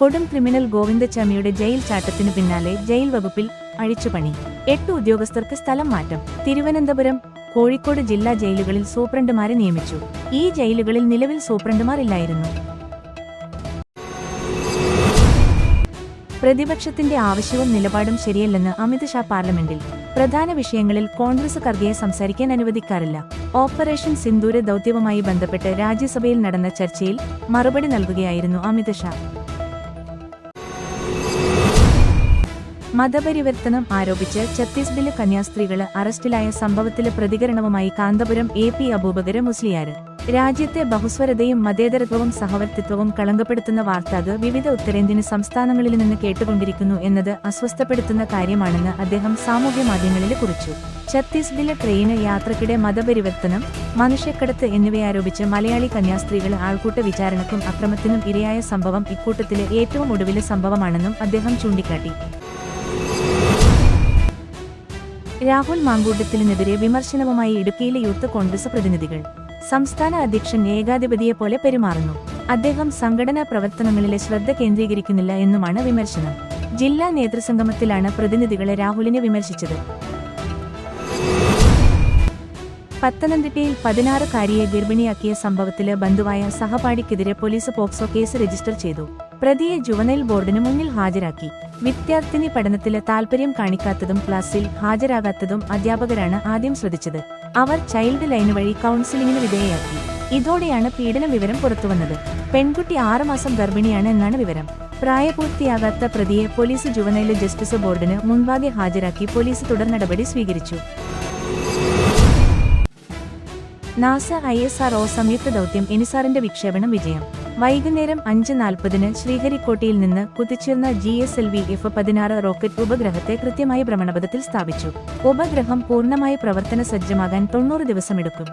കൊടും criminal ഗോവിന്ദച്ചാമിയുടെ jail ചാട്ടത്തിനു പിന്നാലെ jail വകുപ്പിൽ അഴിച്ചുപണി. എട്ട് ഉദ്യോഗസ്ഥർക്ക് സ്ഥലം മാറ്റം. തിരുവനന്തപുരം കോഴിക്കോട് ജില്ലാ ജയിലുകളിൽ സൂപ്രണ്ടുമാരെ നിയമിച്ചു. ഈ ജയിലുകളിൽ നിലവിൽ സൂപ്രണ്ടുമാർ ഇല്ലായിരുന്നു. പ്രതിപക്ഷത്തിന്റെ ആവശ്യവും നിലപാടും ശരിയല്ലെന്ന് അമിത് ഷാ പാർലമെന്റിൽ. പ്രധാന വിഷയങ്ങളിൽ കോൺഗ്രസ് കർഗയെ സംസാരിക്കാൻ അനുവദിക്കാറില്ല. ഓപ്പറേഷൻ സിന്ദൂര ദൌത്യവുമായി ബന്ധപ്പെട്ട് രാജ്യസഭയിൽ നടന്ന ചർച്ചയിൽ മറുപടി നൽകുകയായിരുന്നു അമിത് ഷാ. മതപരിവർത്തനം ആരോപിച്ച് ഛത്തീസ്ഗഡിലെ കന്യാസ്ത്രീകൾ അറസ്റ്റിലായ സംഭവത്തിലെ പ്രതികരണവുമായി കാന്തപുരം എ പി അബൂബകര് മുസ്ലിയാര്. രാജ്യത്തെ ബഹുസ്വരതയും മതേതരത്വവും സഹവർത്തിത്വവും കളങ്കപ്പെടുത്തുന്ന വാർത്തകൾ വിവിധ ഉത്തരേന്ത്യൻ സംസ്ഥാനങ്ങളിൽ നിന്ന് കേട്ടുകൊണ്ടിരിക്കുന്നു എന്നത് അസ്വസ്ഥപ്പെടുത്തുന്ന കാര്യമാണെന്ന് അദ്ദേഹം സാമൂഹ്യ മാധ്യമങ്ങളിൽ കുറിച്ചു. ഛത്തീസ്ഗഡിലെ ട്രെയിന് യാത്രക്കിടെ മതപരിവർത്തനം മനുഷ്യക്കടത്ത് എന്നിവയാരോപിച്ച് മലയാളി കന്യാസ്ത്രീകൾ ആൾക്കൂട്ട വിചാരണക്കും അക്രമത്തിനും ഇരയായ സംഭവം ഇക്കൂട്ടത്തിലെ ഏറ്റവും ഒടുവിലെ സംഭവമാണെന്നും അദ്ദേഹം ചൂണ്ടിക്കാട്ടി. രാഹുൽ മാങ്കൂട്ടത്തിനെതിരെ വിമർശനവുമായി ഇടുക്കിയിലെ യൂത്ത് കോൺഗ്രസ് പ്രതിനിധികൾ. സംസ്ഥാന അധ്യക്ഷൻ ഏകാധിപതിയെപ്പോലെ പെരുമാറുന്നു. അദ്ദേഹം സംഘടനാ പ്രവർത്തനങ്ങളിലെ ശ്രദ്ധ കേന്ദ്രീകരിക്കുന്നില്ല എന്നുമാണ് വിമർശനം. ജില്ലാ നേതൃസംഗമത്തിലാണ് പ്രതിനിധികളെ രാഹുലിനെ വിമർശിച്ചത്. പത്തനംതിട്ടയിൽ പതിനാറുകാരിയെ ഗർഭിണിയാക്കിയ സംഭവത്തിൽ ബന്ധുവായ സഹപാഠിക്കെതിരെ പോലീസ് പോക്സോ കേസ് രജിസ്റ്റർ ചെയ്തു. പ്രതിയെ ജുവനൈൽ ബോർഡിന് മുന്നിൽ ഹാജരാക്കി. വിദ്യാർത്ഥിനി പഠനത്തിൽ താൽപര്യം കാണിക്കാത്തതും ക്ലാസ്സിൽ ഹാജരാകാത്തതും അധ്യാപകരാണ് ആദ്യം ശ്രദ്ധിച്ചത്. അവർ ചൈൽഡ് ലൈൻ വഴി കൗൺസിലിംഗിന് വിധേയയാക്കി. ഇതോടെയാണ് പീഡന വിവരം പുറത്തുവന്നത്. പെൺകുട്ടി ആറുമാസം ഗർഭിണിയാണ് എന്നാണ് വിവരം. പ്രായപൂർത്തിയാകാത്ത പ്രതിയെ പോലീസ് ജുവനൈൽ ജസ്റ്റിസ് ബോർഡിന് മുൻപാകെ ഹാജരാക്കി പോലീസ് തുടർ നടപടി സ്വീകരിച്ചു. NASA I S R O സംയുക്ത ദൗത്യം എനിസാറിന്റെ വിക്ഷേപണം വിജയം. വൈകുന്നേരം അഞ്ച് നാൽപ്പതിന് ശ്രീഹരിക്കോട്ടയിൽ നിന്ന് കുതിച്ചുയർന്ന G S L V F പതിനാറ് റോക്കറ്റ് ഉപഗ്രഹത്തെ കൃത്യമായ ഭ്രമണപഥത്തിൽ സ്ഥാപിച്ചു. ഉപഗ്രഹം പൂർണമായി പ്രവർത്തന സജ്ജമാകാൻ തൊണ്ണൂറ് ദിവസമെടുക്കും.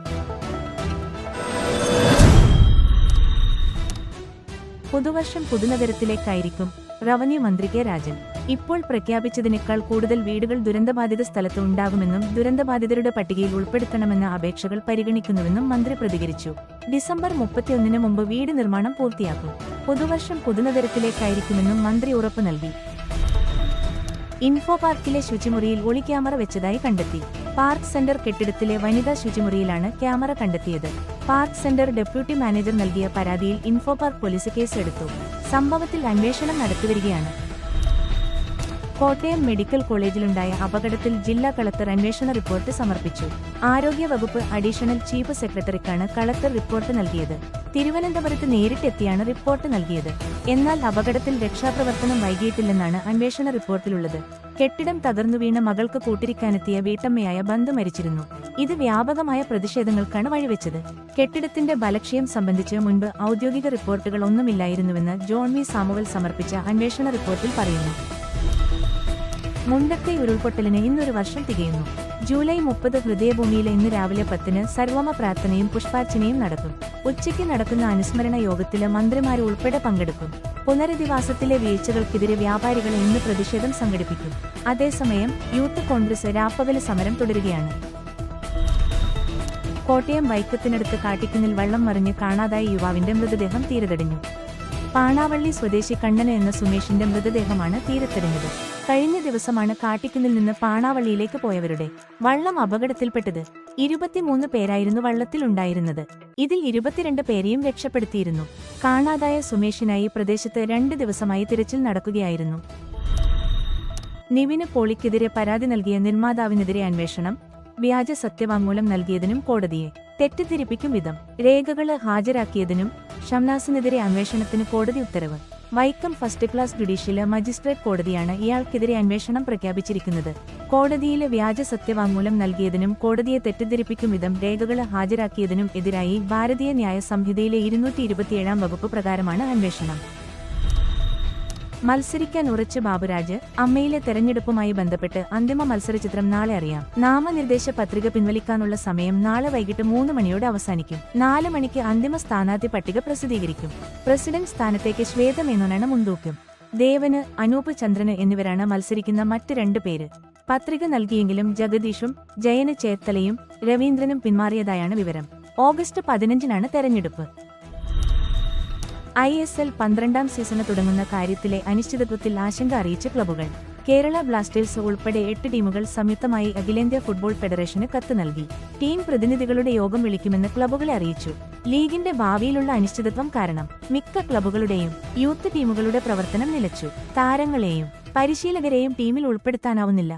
പുതുവർഷം പുതുനഗരത്തിലേക്കായിരിക്കും റവന്യൂ മന്ത്രി കെ രാജൻ. ഇപ്പോൾ പ്രഖ്യാപിച്ചതിനേക്കാൾ കൂടുതൽ വീടുകൾ ദുരന്തബാധിത സ്ഥലത്ത് ഉണ്ടാകുമെന്നും ദുരന്തബാധിതരുടെ പട്ടികയിൽ ഉൾപ്പെടുത്തണമെന്ന അപേക്ഷകൾ പരിഗണിക്കുന്നുവെന്നും മന്ത്രി പ്രതികരിച്ചു. ഡിസംബർ മുപ്പത്തിയൊന്നിന് മുമ്പ് വീട് നിർമ്മാണം പൂർത്തിയാക്കും. പുതുവർഷം പുതുനഗരത്തിലേക്കായിരിക്കുമെന്നും മന്ത്രി ഉറപ്പു നൽകി. ഇൻഫോ പാർക്കിലെ ശുചിമുറിയിൽ ഒളി ക്യാമറ വെച്ചതായി കണ്ടെത്തി. പാർക്ക് സെന്റർ കെട്ടിടത്തിലെ വനിതാ ശുചിമുറിയിലാണ് ക്യാമറ കണ്ടെത്തിയത്. പാർക്ക് സെന്റർ ഡെപ്യൂട്ടി മാനേജർ നൽകിയ പരാതിയിൽ ഇൻഫോ പാർക്ക് പോലീസ് കേസെടുത്തു. സംഭവത്തിൽ അന്വേഷണം നടത്തിവരികയാണ്. കോട്ടയം മെഡിക്കൽ കോളേജിലുണ്ടായ അപകടത്തിൽ ജില്ലാ കളക്ടർ അന്വേഷണ റിപ്പോർട്ട് സമർപ്പിച്ചു. ആരോഗ്യ വകുപ്പ് അഡീഷണൽ ചീഫ് സെക്രട്ടറിക്കാണ് കളക്ടർ റിപ്പോർട്ട് നൽകിയത്. തിരുവനന്തപുരത്ത് നേരിട്ടെത്തിയാണ് റിപ്പോർട്ട് നൽകിയത്. എന്നാൽ അപകടത്തിൽ രക്ഷാപ്രവർത്തനം വൈകിയിട്ടില്ലെന്നാണ് അന്വേഷണ റിപ്പോർട്ടിലുള്ളത്. കെട്ടിടം തകർന്നു വീണ മകൾക്ക് കൂട്ടിരിക്കാനെത്തിയ വീട്ടമ്മയായ ബന്ധു മരിച്ചിരുന്നു. ഇത് വ്യാപകമായ പ്രതിഷേധങ്ങൾക്കാണ് വഴിവെച്ചത്. കെട്ടിടത്തിന്റെ ബലക്ഷയം സംബന്ധിച്ച് മുൻപ് ഔദ്യോഗിക റിപ്പോർട്ടുകൾ ഒന്നുമില്ലായിരുന്നുവെന്ന് ജോൺ വി സാമുവൽ സമർപ്പിച്ച അന്വേഷണ റിപ്പോർട്ടിൽ പറയുന്നു. മുണ്ടത്തെ ഉരുൾപൊട്ടലിന് ഇന്നൊരു വർഷം തികയുന്നു. ജൂലൈ മുപ്പത് ഹൃദയഭൂമിയിലെ ഇന്ന് രാവിലെ പത്തിന് സർവമ പ്രാർത്ഥനയും പുഷ്പാർച്ചനയും നടക്കും. ഉച്ചയ്ക്ക് നടക്കുന്ന അനുസ്മരണ യോഗത്തിൽ മന്ത്രിമാർ ഉൾപ്പെടെ പങ്കെടുക്കും. പുനരധിവാസത്തിലെ വീഴ്ചകൾക്കെതിരെ വ്യാപാരികൾ ഇന്ന് പ്രതിഷേധം സംഘടിപ്പിക്കും. അതേസമയം യൂത്ത് കോൺഗ്രസ് രാപ്പകൽ സമരം തുടരുകയാണ്. കോട്ടയം വൈക്കത്തിനടുത്ത് കാട്ടിക്കുന്നിൽ വെള്ളം മറിഞ്ഞ് കാണാതായ യുവാവിന്റെ മൃതദേഹം തീരതടിഞ്ഞു. പാണാവള്ളി സ്വദേശി കണ്ണന് എന്ന സുമേഷിന്റെ മൃതദേഹമാണ് തീരത്തെറിഞ്ഞത്. കഴിഞ്ഞ ദിവസമാണ് കാട്ടിക്കുന്നിൽ നിന്ന് പാണാവള്ളിയിലേക്ക് പോയവരുടെ വള്ളം അപകടത്തിൽപ്പെട്ടത് ഇരുപത്തിമൂന്ന് പേരായിരുന്നു വള്ളത്തിലുണ്ടായിരുന്നത്. ഇതിൽ ഇരുപത്തിരണ്ട് പേരെയും രക്ഷപ്പെടുത്തിയിരുന്നു. കാണാതായ സുമേഷിനായി പ്രദേശത്ത് രണ്ട് ദിവസമായി തിരച്ചിൽ നടക്കുകയായിരുന്നു. നിവിന് പോളിക്കെതിരെ പരാതി നൽകിയ നിർമ്മാതാവിനെതിരെ അന്വേഷണം വ്യാജ സത്യവാങ്മൂലം നൽകിയതിനും കോടതിയെ തെറ്റിദ്ധരിപ്പിക്കും വിധം രേഖകൾ ഹാജരാക്കിയതിനും ഷംനാസിനെതിരെ അന്വേഷണത്തിന് കോടതി ഉത്തരവ്. Vaikom first class judicial magistrate കോടതിയാണ് ഇയാൾക്കെതിരെ അന്വേഷണം പ്രഖ്യാപിച്ചിരിക്കുന്നത്. കോടതിയിലെ വ്യാജ സത്യവാങ്മൂലം നൽകിയതിനും കോടതിയെ തെറ്റിദ്ധരിപ്പിക്കും വിധം രേഖകൾ ഹാജരാക്കിയതിനും എതിരായി ഭാരതീയ ന്യായ സംഹിതയിലെ ഇരുന്നൂറ്റി ഇരുപത്തിയേഴാം വകുപ്പ് പ്രകാരമാണ് അന്വേഷണം. മത്സരിക്കാൻ ഉറച്ച് ബാബുരാജ് അമ്മയിലെ തെരഞ്ഞെടുപ്പുമായി ബന്ധപ്പെട്ട് അന്തിമ മത്സരചിത്രം നാളെ അറിയാം. നാമനിർദ്ദേശ പത്രിക പിൻവലിക്കാനുള്ള സമയം നാളെ വൈകിട്ട് മൂന്ന് മണിയോടെ അവസാനിക്കും. നാല് മണിക്ക് അന്തിമ സ്ഥാനാർത്ഥി പട്ടിക പ്രസിദ്ധീകരിക്കും. പ്രസിഡന്റ് സ്ഥാനത്തേക്ക് ശ്വേതമേനോനാണ് മുൻതൂക്കം. ദേവന് അനൂപ് ചന്ദ്രന് എന്നിവരാണ് മത്സരിക്കുന്ന മറ്റ് രണ്ട് പേര്. പത്രിക നൽകിയെങ്കിലും ജഗദീഷും ജയന് ചേത്തലയും രവീന്ദ്രനും പിന്മാറിയതായാണ് വിവരം. ഓഗസ്റ്റ് പതിനഞ്ചിനാണ് തെരഞ്ഞെടുപ്പ്. ഐ എസ് എൽ പന്ത്രണ്ടാം സീസണ് തുടങ്ങുന്ന കാര്യത്തിലെ അനിശ്ചിതത്വത്തിൽ ആശങ്ക അറിയിച്ച ക്ലബ്ബുകൾ. കേരള ബ്ലാസ്റ്റേഴ്സ് ഉൾപ്പെടെ എട്ട് ടീമുകൾ സംയുക്തമായി അഖിലേന്ത്യാ ഫുട്ബോൾ ഫെഡറേഷന് കത്ത് നൽകി. ടീം പ്രതിനിധികളുടെ യോഗം വിളിക്കുമെന്ന് ക്ലബ്ബുകളെ അറിയിച്ചു. ലീഗിന്റെ ഭാവിയിലുള്ള അനിശ്ചിതത്വം കാരണം മിക്ക ക്ലബ്ബുകളുടെയും യൂത്ത് ടീമുകളുടെ പ്രവർത്തനം നിലച്ചു. താരങ്ങളെയും പരിശീലകരെയും ടീമിൽ ഉൾപ്പെടുത്താനാവുന്നില്ല.